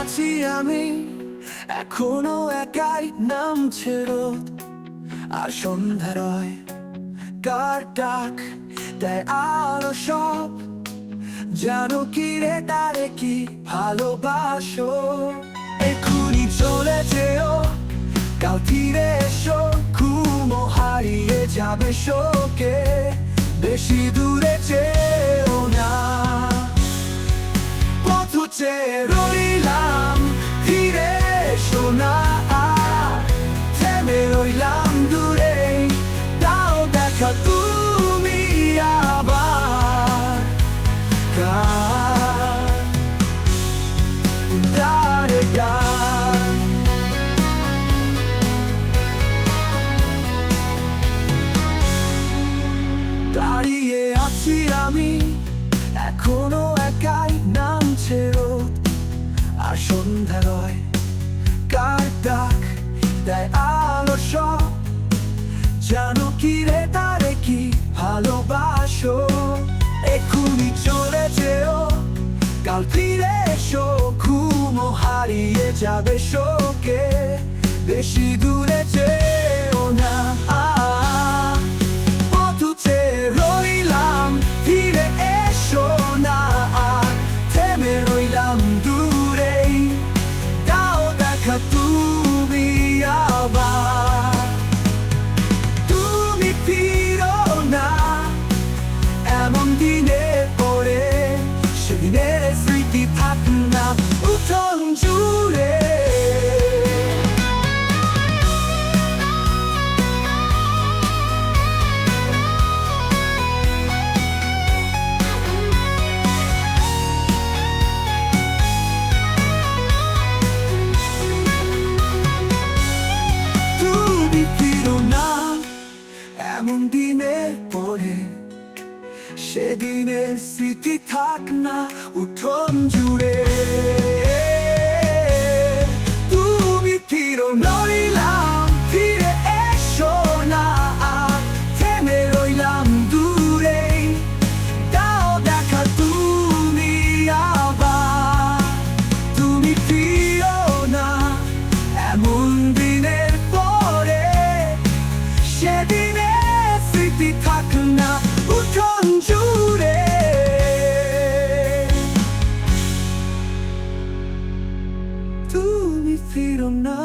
আছি আমি। এখনও একাই নামছে রোদ আর সন্ধ্যা কার ডাক তাই আলো সব? জানো কি রে, তারে কি ভালোবাসো? এখুনি চলে যেও, কাল ফিরে এসো, ঘুমো হারিয়ে যাবে শোকে না আর রইলাম দূরে। তাও দেখা তুমি আবার। গান দাঁড়িয়ে আছি আমি, এখনও একাই নামছে রোদ। আর সন্ধ্যা রয় দেয় আলো সব জানো কি রে তারে কি ভালোবাসো? এক্ষুনি চলে যেও, কাল ফিরে এসো ঘুমো হারিয়ে যাবে শোকে। এমন দিনে পরে সেদিনের স্মৃতি থাক না উঠোন জুড়ে। উঠোন জুড়ে তুমি ফিরো না